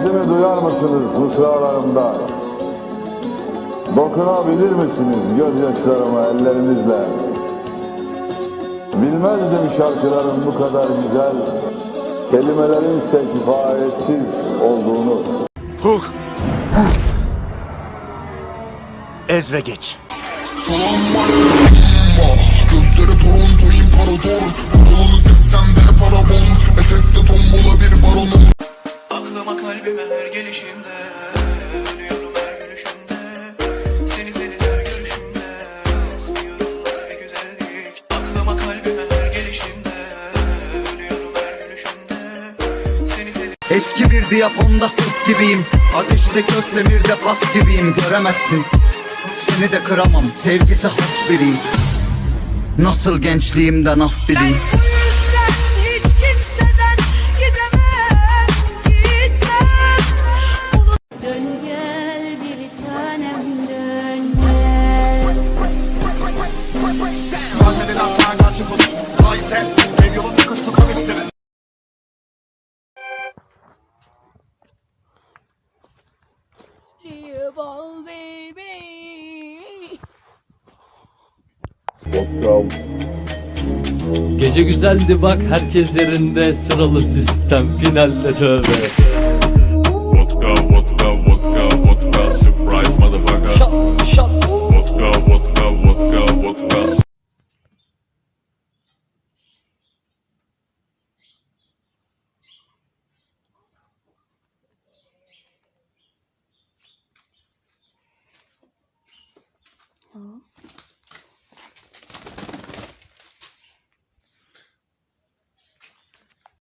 Sesimi duyar mısınız mısralarımda? Dokunabilir misiniz gözyaşlarıma ellerinizle? Bilmezdim şarkıların bu kadar güzel, kelimelerin ise kifayetsiz olduğunu. Huk. Ez ve geç. Gözleri Toronto imparator kalbime her gelişinde Ölüyorum her gülüşünde Seni seni her görüşümde Diyorum nasıl bir güzellik. Aklıma kalbime her gelişinde Ölüyorum her gülüşünde Seni seni Eski bir diyafonda sis gibiyim. Ateşte közdemirde pas gibiyim. Göremezsin. Seni de kıramam. Sevgisi has biriyim. Nasıl gençliğimden af bileyim sen. Ev yolunda kış tutam isterim. Baby Gece güzeldi bak herkes yerinde sıralı sistem finalde tövbe Vodka, vodka, vodka, vodka Surprise motherfucker Şat şat Vodka, vodka, vodka, vodka 好。